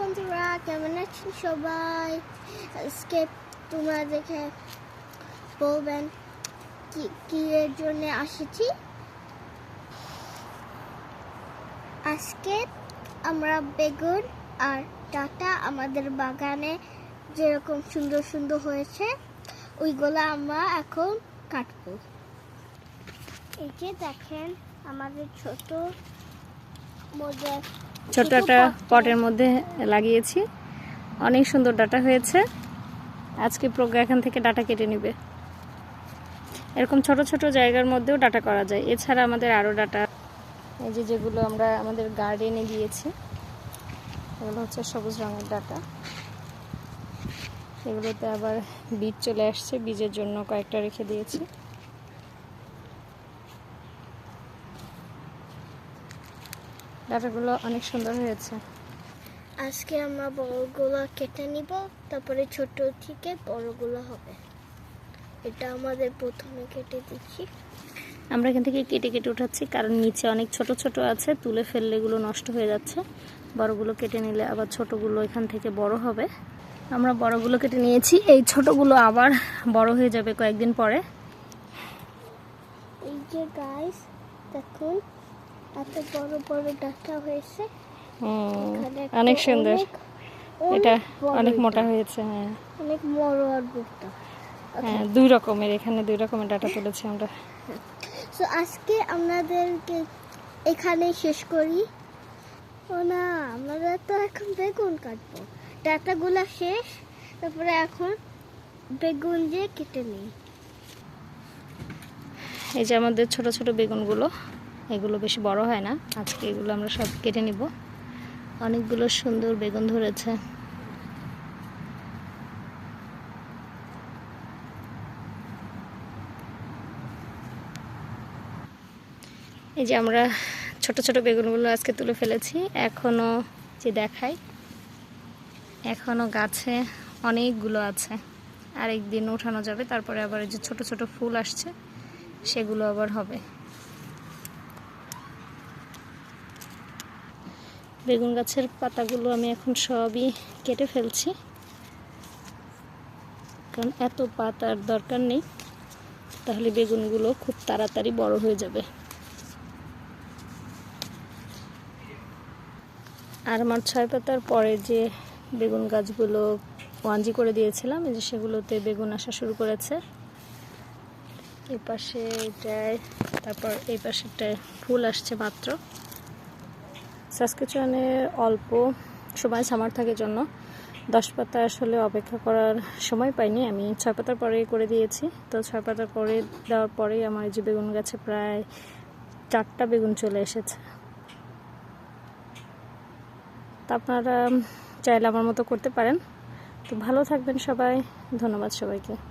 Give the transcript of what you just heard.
বন্ধুরা, কেমন আছেন সবাই? আজকে তোমরা দেখে বলবেন কি কি এর জন্য আসেছি? আজকে আমরা বেগুন আর ডাটা আমাদের বাগানে যেরকম সুন্দর সুন্দর হয়েছে, ওইগুলো আমরা এখন কাটবো। এই যে দেখেন, আমাদের ছোট মধ্যে ছোট্ট একটা পটের মধ্যে লাগিয়েছি। অনেক সুন্দর ডাটা হয়েছে। আজকে প্রজ্ঞা এখান থেকে ডাটা কেটে নেবে। এরকম ছোট ছোট জায়গার মধ্যেও ডাটা করা যায়। এছাড়া আমাদের আরও ডাটা এই যে যেগুলো আমরা আমাদের গার্ডেনে দিয়েছি এগুলো হচ্ছে সবুজ রঙের ডাটা। এগুলোতে আবার বীজ চলে আসছে। বীজের জন্য কয়েকটা রেখে দিয়েছি। ডাটাগুলো অনেক সুন্দর হয়েছে। আজকে আমরা বড়গুলো কেটে নিব তারপরে ছোট থেকে বড়গুলো হবে। এটা আমাদের প্রথমে কেটে দিচ্ছি। আমরা এখান থেকে কেটে কেটে উঠাচ্ছি কারণ নিচে অনেক ছোট ছোট আছে তুলে ফেললে এগুলো নষ্ট হয়ে যাচ্ছে। বড়গুলো কেটে নিলে আবার ছোটগুলো এখান থেকে বড় হবে। আমরা বড়গুলো কেটে নিয়েছি এই ছোটগুলো আবার বড় হয়ে যাবে কয়েকদিন পরে। এই যে গাইস দেখুন এত বড় বড় ডাটা হয়েছে। অনেক সুন্দর। এটা অনেক মোটা হয়েছে হ্যাঁ। অনেক বড় আর বুকটা। হ্যাঁ দুই রকমের এখানে দুই রকমের ডাটা তুলেছি আমরা। সো আজকে আপনাদেরকে এখানে শেষ করি। ও না আমরা তো এখন বেগুন কাটবো। ডাটাগুলো শেষ তারপরে এখন বেগুন যে কেটে নিই। এই যে আমাদের ছোট ছোট বেগুনগুলো। এগুলো বেশি বড় হয় না। আজকে এগুলো আমরা সব কেটে নিব। অনেকগুলো সুন্দর বেগুন ধরেছে। এই যে আমরা ছোট ছোট বেগুনগুলো আজকে তুলে ফেলেছি। এখনও যে দেখাই, এখনও গাছে অনেকগুলো আছে। আরেকদিন উঠানো যাবে, তারপরে আবার যে ছোট ছোট ফুল আসছে, সেগুলো আবার হবে। বেগুন গাছের পাতাগুলো আমি এখন সবই কেটে ফেলছি। কারণ এত পাতার দরকার নেই, তাহলে বেগুনগুলো খুব তাড়াতাড়ি বড় হয়ে যাবে। আর আমার ছয় পাতার পরে যে বেগুন গাছগুলো ওয়ানজি করে দিয়েছিলাম, এই যে সেগুলোতে বেগুন আসা শুরু করেছে। এই পাশে এটায়, তারপর এই পাশেরটায় ফুল আসছে মাত্র। সাসকেচুয়ানে অল্প সময় সামার থাকে জন্য। দশ পাতা আসলে অপেক্ষা করার সময় পাইনি। আমি ছয় পাতার পরেই করে দিয়েছি। তো ছয় পাতার পরে দেওয়ার পরেই আমার যে বেগুন গাছে প্রায় চারটা বেগুন চলে এসেছে। তা আপনারা চাইলে আমার মতো করতে পারেন। তো ভালো থাকবেন সবাই। ধন্যবাদ সবাইকে।